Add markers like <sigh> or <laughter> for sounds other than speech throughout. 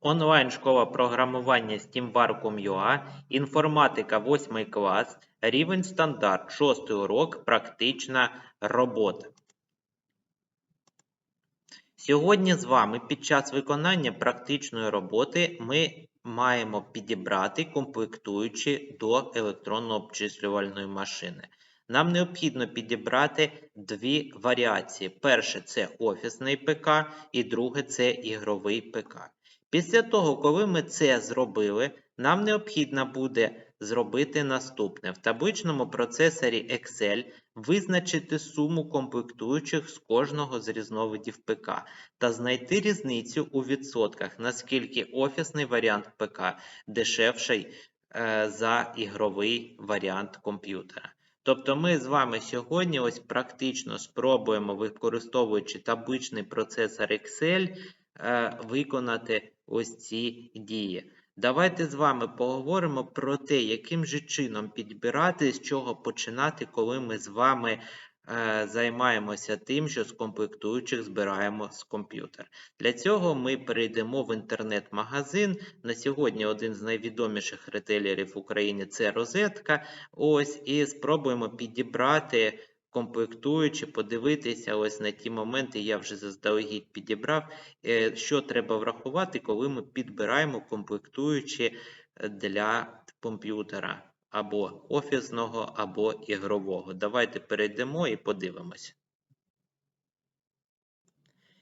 Онлайн-школа програмування SteamVarcum.ua, інформатика 8 клас, рівень стандарт, 6 урок, практична робота. Сьогодні з вами під час виконання практичної роботи ми маємо підібрати комплектуючі до електронно-обчислювальної машини. Нам необхідно підібрати дві варіації. Перше це офісний ПК, і друге це ігровий ПК. Після того, коли ми це зробили, нам необхідно буде зробити наступне: в табличному процесорі Excel визначити суму комплектуючих з кожного з різновидів ПК та знайти різницю у відсотках, наскільки офісний варіант ПК дешевший е, за ігровий варіант комп'ютера. Тобто ми з вами сьогодні ось практично спробуємо, використовуючи табличний процесор Excel, виконати ось ці дії. Давайте з вами поговоримо про те, яким же чином підбирати, з чого починати, коли ми з вами е, займаємося тим, що з комплектуючих збираємо з комп'ютер. Для цього ми перейдемо в інтернет-магазин. На сьогодні один з найвідоміших ретейлерів в Україні це розетка. Ось і спробуємо підібрати комплектуючи, подивитися ось на ті моменти, я вже заздалегідь підібрав, е, що треба врахувати, коли ми підбираємо комплектуючі е, для комп'ютера або офісного, або ігрового. Давайте перейдемо і подивимося.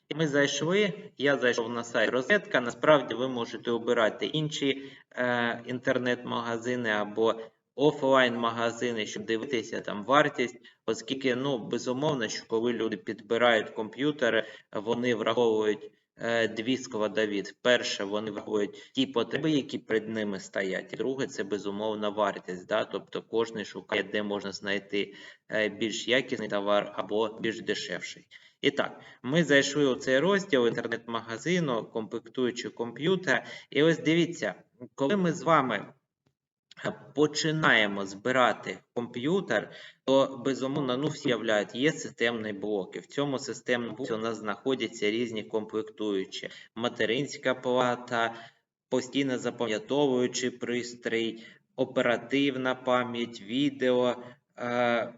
І Ми зайшли, я зайшов на сайт розетка. Насправді ви можете обирати інші е, інтернет-магазини або офлайн-магазини, щоб дивитися там вартість, оскільки, ну, безумовно, що коли люди підбирають комп'ютери, вони враховують е, дві складові. Перше, вони враховують ті потреби, які перед ними стоять. Друге, це безумовна вартість. Да? Тобто кожен шукає, де можна знайти е, більш якісний товар або більш дешевший. І так, ми зайшли у цей розділ інтернет-магазину, комплектуючи комп'ютер. І ось дивіться, коли ми з вами починаємо збирати комп'ютер, то безумовно ну, всі являють, є системні блоки. В цьому системному блоці у нас знаходяться різні комплектуючі: материнська плата, постійно запам'ятовуючий пристрій, оперативна пам'ять, відео. Е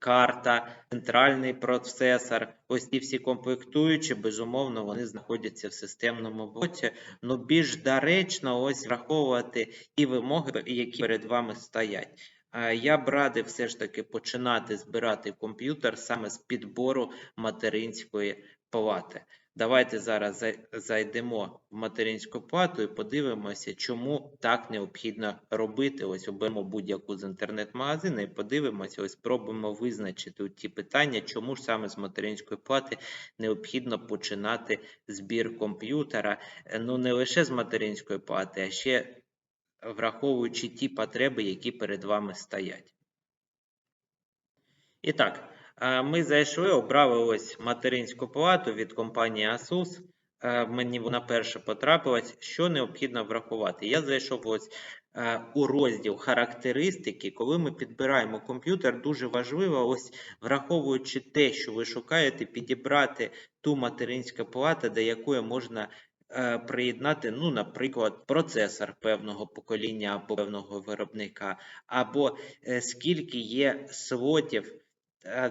карта, центральний процесор. Ось ці всі комплектуючі, безумовно, вони знаходяться в системному блоці. Ну більш доречно ось враховувати ті вимоги, які перед вами стоять. Я б радив все ж таки починати збирати комп'ютер саме з підбору материнської плати. Давайте зараз зайдемо в материнську плату і подивимося, чому так необхідно робити. Ось оберемо будь-яку з інтернет-магазину і подивимося, ось спробуємо визначити ті питання, чому ж саме з материнської плати необхідно починати збір комп'ютера. Ну не лише з материнської плати, а ще враховуючи ті потреби, які перед вами стоять. І так. Ми зайшли, обрали ось материнську плату від компанії Asus. Мені вона перша потрапилась, що необхідно врахувати. Я зайшов ось у розділ характеристики, коли ми підбираємо комп'ютер, дуже важливо, ось враховуючи те, що ви шукаєте, підібрати ту материнську плату, до якої можна приєднати, ну, наприклад, процесор певного покоління або певного виробника, або е, скільки є слотів.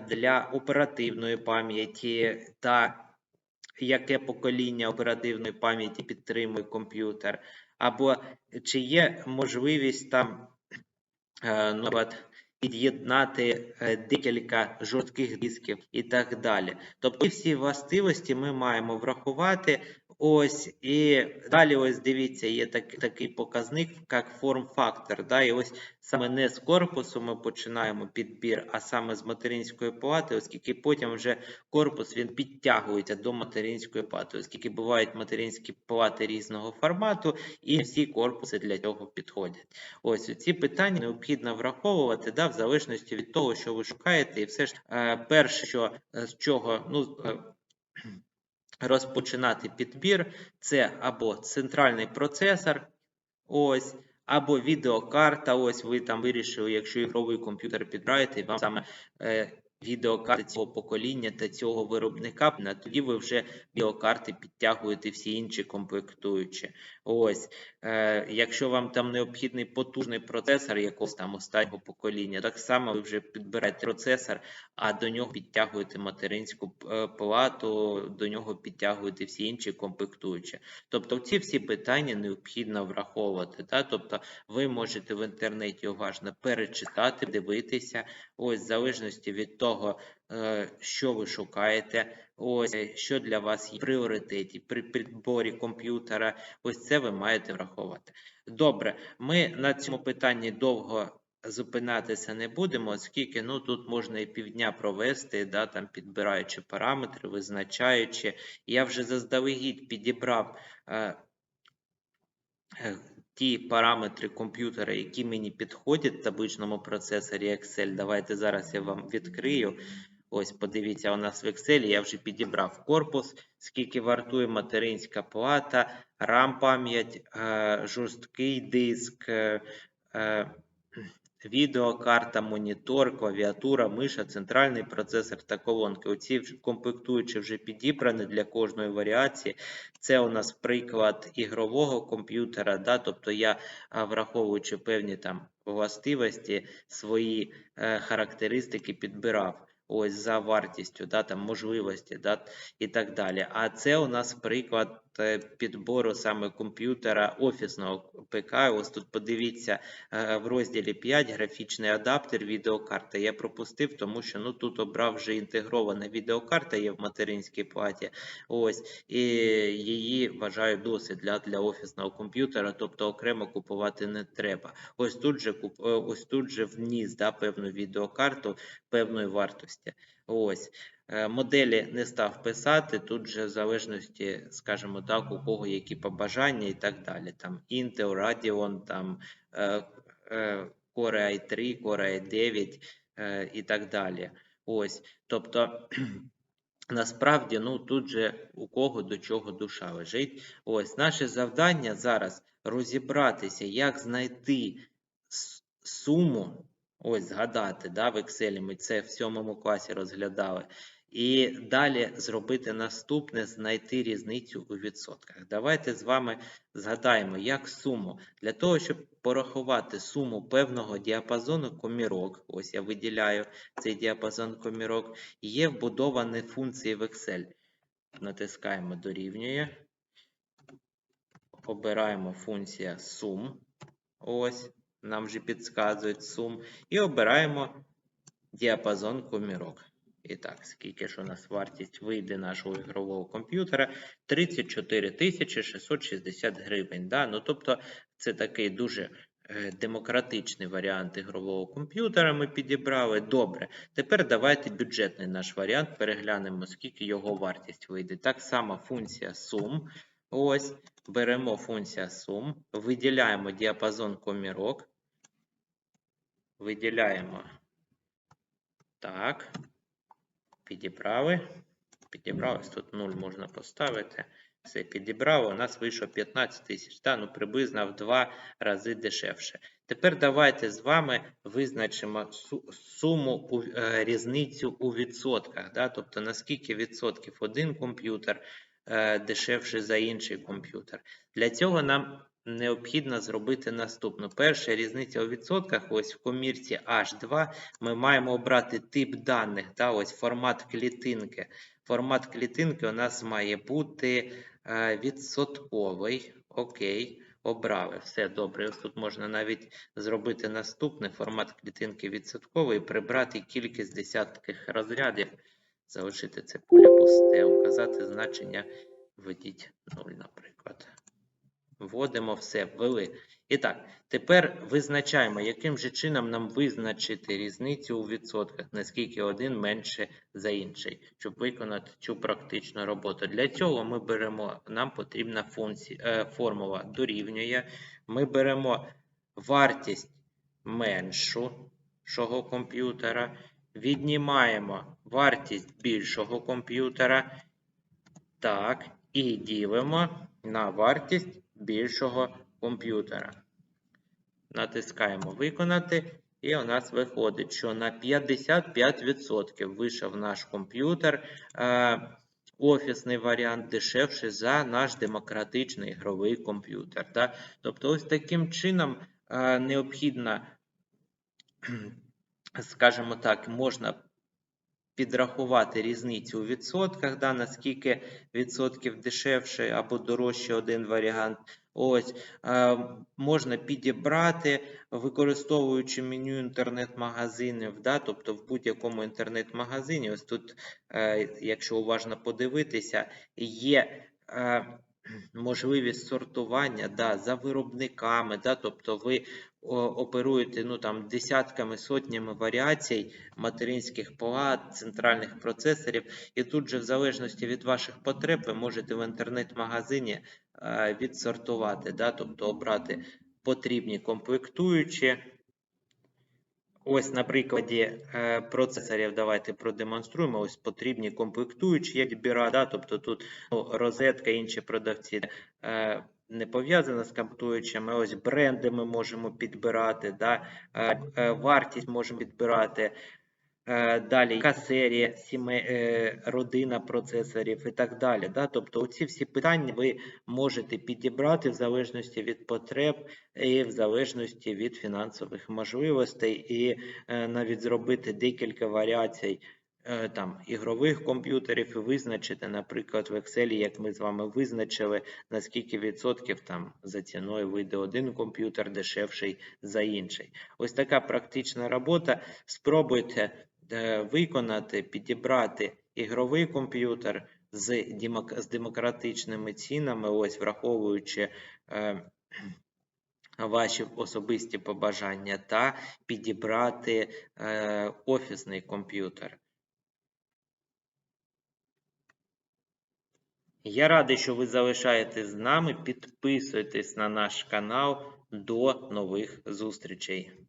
Для оперативної пам'яті та яке покоління оперативної пам'яті підтримує комп'ютер, або чи є можливість там, е, наприклад, під'єднати е, декілька жорстких дисків і так далі. Тобто всі властивості ми маємо врахувати Ось і далі, ось дивіться, є так, такий показник, як форм-фактор. Да? І ось саме не з корпусу ми починаємо підбір, а саме з материнської плати, оскільки потім вже корпус він підтягується до материнської плати, оскільки бувають материнські плати різного формату, і всі корпуси для цього підходять. Ось ці питання необхідно враховувати да, в залежності від того, що ви шукаєте, і все ж е, перше, що е, з чого. ну, е, розпочинати підбір, це або центральний процесор, ось, або відеокарта. Ось ви там вирішили, якщо ігровий комп'ютер підбираєте, вам саме е, відеокарти цього покоління та цього виробника, на тоді ви вже відеокарти підтягуєте всі інші комплектуючі. Ось, е, якщо вам там необхідний потужний процесор якогось там останнього покоління, так само ви вже підбираєте процесор, а до нього підтягуєте материнську е, плату, до нього підтягуєте всі інші комплектуючі. Тобто ці всі питання необхідно враховувати. Та? Тобто ви можете в інтернеті уважно перечитати, дивитися, ось в залежності від того, е, що ви шукаєте, ось е, що для вас є пріоритеті при підборі комп'ютера. Ось це ви маєте враховувати. Добре, ми на цьому питанні довго зупинятися не будемо, оскільки ну тут можна і півдня провести, да, там підбираючи параметри, визначаючи. Я вже заздалегідь підібрав. Е, Ті параметри комп'ютера, які мені підходять в табличному процесорі Excel. Давайте зараз я вам відкрию. Ось, подивіться, у нас в Excel я вже підібрав корпус, скільки вартує материнська плата, RAM пам'ять, е, жорсткий диск, е, е, відеокарта, монітор, клавіатура, миша, центральний процесор та колонки. Оці комплектуючі вже підібрані для кожної варіації. Це у нас приклад ігрового комп'ютера, да, тобто я, враховуючи певні там властивості, свої е, характеристики підбирав. Ось за вартістю, да, там можливості, да, і так далі. А це у нас приклад е, підбору саме комп'ютера офісного ПК. Ось тут подивіться е, в розділі 5 графічний адаптер відеокарта. Я пропустив, тому що ну тут обрав вже інтегрована відеокарта є в материнській платі. Ось і її вважаю досить для, для офісного комп'ютера, тобто окремо купувати не треба. Ось тут же е, ось тут же вніс да, певну відеокарту певної вартості. Ось. Е, Моделі не став писати, тут же в залежності, скажімо так, у кого які побажання і так далі. Там Intel, Radeon, там е, е, Core i3, Core i9 е, і так далі. Ось. Тобто, <clears throat> насправді, ну тут же у кого до чого душа лежить. Ось наше завдання зараз розібратися, як знайти суму. Ось згадати, да, в Excel ми це в сьомому класі розглядали. І далі зробити наступне, знайти різницю у відсотках. Давайте з вами згадаємо, як суму. Для того, щоб порахувати суму певного діапазону комірок, ось я виділяю цей діапазон комірок, є вбудовані функції в Excel. Натискаємо дорівнює. Обираємо функція sum. Ось, нам вже підказують sum. І обираємо діапазон комірок. І так, скільки ж у нас вартість вийде нашого ігрового комп'ютера? 34 660 гривень. Да? Ну, тобто, це такий дуже е, демократичний варіант ігрового комп'ютера ми підібрали. Добре. Тепер давайте бюджетний наш варіант переглянемо, скільки його вартість вийде. Так само функція sum. Ось, беремо функція sum, виділяємо діапазон комірок. Виділяємо так. Підібрали. Підібрали. Тут 0 можна поставити. Все, підібрали. У нас вийшло 15 тисяч. Та, ну, приблизно в 2 рази дешевше. Тепер давайте з вами визначимо суму, е, різницю у відсотках. Да? Тобто, наскільки відсотків один комп'ютер е, дешевше за інший комп'ютер. Для цього нам необхідно зробити наступну. Перша різниця у відсотках, ось в комірці H2 ми маємо обрати тип даних, та, ось формат клітинки. Формат клітинки у нас має бути е, відсотковий. Окей, обрали. Все добре. Ось тут можна навіть зробити наступний формат клітинки відсотковий, прибрати кількість десятких розрядів, залишити це поле пусте, указати значення, введіть 0, наприклад. Вводимо все, ввели. І так, тепер визначаємо, яким же чином нам визначити різницю у відсотках, наскільки один менше за інший, щоб виконати цю практичну роботу. Для цього ми беремо, нам потрібна функція, е, формула дорівнює. Ми беремо вартість меншого комп'ютера, віднімаємо вартість більшого комп'ютера. Так, і ділимо на вартість більшого комп'ютера. Натискаємо Виконати. І у нас виходить, що на 55% вийшов наш комп'ютер. Е, Офісний варіант дешевший за наш демократичний ігровий комп'ютер. Да? Тобто, ось таким чином е, необхідно, скажімо так, можна підрахувати різницю у відсотках, да, наскільки відсотків дешевше або дорожче один варіант. Ось е, можна підібрати, використовуючи меню інтернет-магазинів, да, тобто в будь-якому інтернет-магазині, ось тут, е, якщо уважно подивитися, є е, можливість сортування да, за виробниками, да, тобто ви оперуєте ну, там, десятками, сотнями варіацій материнських плат, центральних процесорів, і тут же, в залежності від ваших потреб, ви можете в інтернет-магазині е, відсортувати, да, тобто обрати потрібні комплектуючі. Ось на прикладі е, процесорів давайте продемонструємо. Ось потрібні комплектуючі, як біра, да, тобто тут ну, розетка, інші продавці е, не пов'язана з комплектуючими. Ось бренди ми можемо підбирати, да, е, е, вартість можемо підбирати. Е, Далі яка серія, сіме, родина процесорів і так далі. Да? Тобто ці всі питання ви можете підібрати в залежності від потреб і в залежності від фінансових можливостей, і навіть зробити декілька варіацій там ігрових комп'ютерів і визначити, наприклад, в Excel, як ми з вами визначили, на скільки відсотків там за ціною вийде один комп'ютер дешевший за інший. Ось така практична робота. Спробуйте е, виконати, підібрати ігровий комп'ютер з демократичними цінами, ось враховуючи е, ваші особисті побажання, та підібрати е, офісний комп'ютер. Я радий, що ви залишаєтесь з нами. Підписуйтесь на наш канал. До нових зустрічей!